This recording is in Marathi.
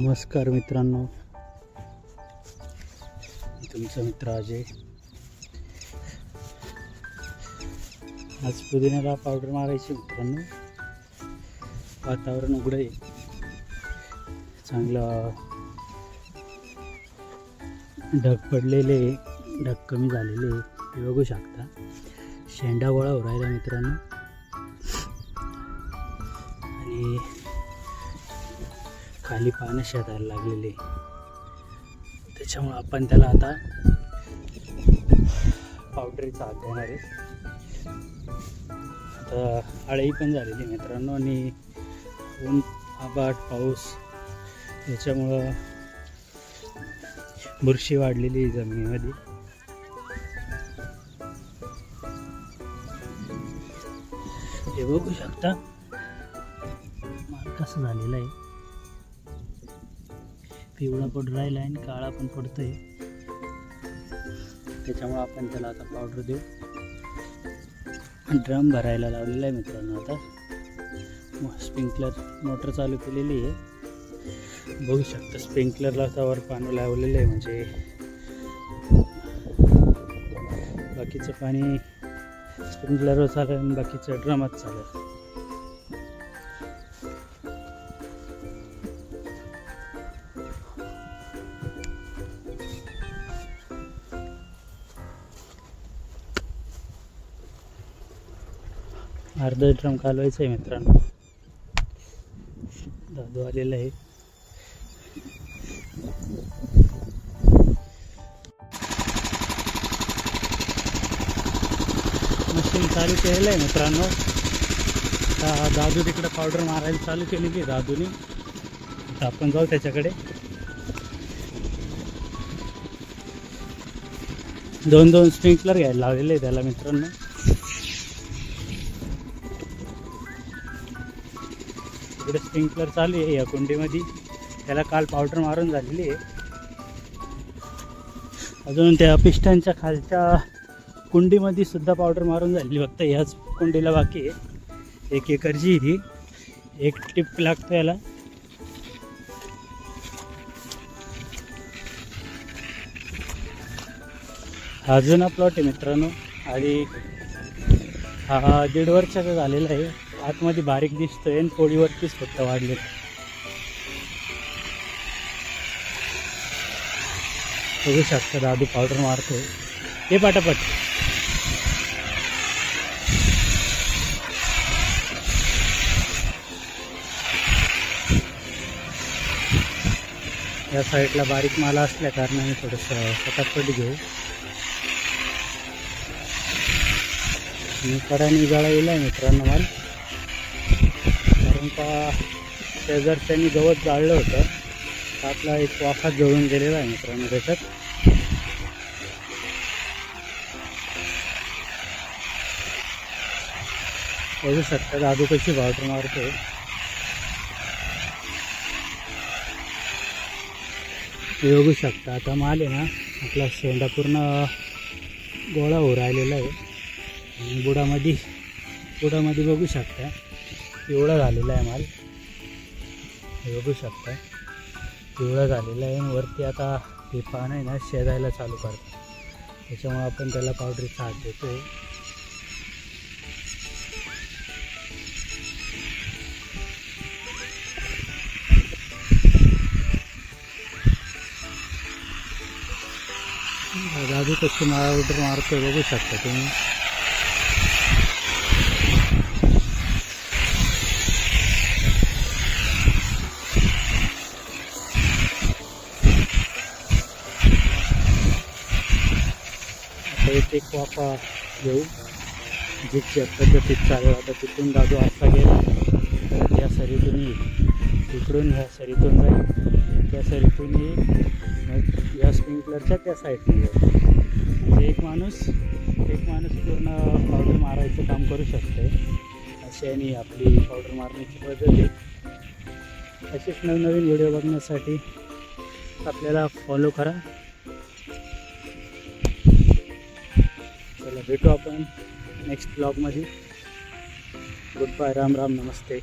नमस्कार मित्रांनो. तुमचा मित्र अजय. आज पुदिन्याला पावडर मारायची मित्रांनो. वातावरण उघडं आहे. चांगलं ढग पडलेले ढग कमी झालेले आहे. बघू शकता. शेंडा गोळा हो उरायला मित्रांनो. आणि खाली पानं शेताला लागलेले. त्याच्यामुळं आपण त्याला आता पावडरीचा हात देणार आहे. आता आळी पण झालेली मित्रांनो आणि ऊन आबाट पाऊस याच्यामुळं बुरशी वाढलेली आहे जमिनीमध्ये. हे बघू शकता. कसं झालेलं आहे. पिवळा पण राहिला आहे आणि काळा पण पडतो आहे त्याच्यामुळे आपण त्याला आता पावडर देऊ. ड्रम भरायला लावलेला आहे मित्रांनो आता. स्प्रिंकलर मोटर चालू केलेली आहे. बघू शकता स्प्रिंकलरला त्यावर पाणी लावलेलं आहे म्हणजे. बाकीचं पाणी स्प्रिंकलरवर चालेल आणि बाकीचं ड्रमात चालेल. अर्धा ड्रम कालवायचं आहे मित्रांनो. दादू आलेला आहे. मशीन चालू केलेलं आहे मित्रांनो. दादू तिकडे पावडर मारायला चालू केलेली आहे दादूनी. आपण जाऊ त्याच्याकडे. दोन दोन स्प्रिंकलर घ्यायला लावलेले आहे त्याला मित्रांनो. इकडे स्प्रिंकलर चालू आहे या कुंडीमध्ये. त्याला काल पावडर मारून झालेली आहे. अजून त्या पिस्टनच्या खालच्या कुंडीमध्ये सुद्धा पावडर मारून झालेली फक्त ह्याच कुंडीला बाकी आहे. एक एकरची ही एक टिप लागतो याला. हा जुना प्लॉट आहे मित्रांनो. आणि हा दीड वर्षाचा झालेला आहे. आतमध्ये बारीक दिसतोय आणि पोळीवरतीच फक्त वाढले. बघू शकता दादू पावडर मारतो हे पाटापट. या साईडला बारीक माला असल्या कारणाने थोडंसं पटापट घेऊ. मी कडाने गळा येईल मित्रांनो माल. कारण का शेजारच्यानी गवत जाळलं होतं. त्यातला आपला एक वाफा जळून गेलेला आहे मित्रांनो त्याच्यात. बघू शकता दादू कशी पावडर मारतो. बघू शकता आता माल आहे ना आपला शेंडा पूर्ण गोळा हो राहिलेला आहे. आणि बुडामध्ये बुडामध्ये बघू शकता. पिवळा झालेला आहे माल. बघू शकता. पिवळा झालेला आहे आणि वरती आता हे पान आहे ना शेजायला चालू करतात. त्याच्यामुळे आपण त्याला पावडरीचा हात देतो दादू कशी पावडर मारतो बघू शकता तुम्ही. ते एक वाफा घेऊ. जितक्या पद्धतीत चालेल आता तिथून दादू असा गेला तर या सरीतून येईल. तिकडून ह्या सरीतून जाईल. त्या सरीतून येईल. मग या स्प्रिंकलरच्या त्या साईडने येईल. म्हणजे एक माणूस एक माणूस पूर्ण पावडर मारायचं काम करू शकते अशी आणि आपली पावडर मारण्याची पद्धत आहे. असेच नवनवीन व्हिडिओ बघण्यासाठी आपल्याला फॉलो करा. चला भेटू आपण नेक्स्ट ब्लॉगमध्ये गुड बाय राम राम नमस्ते.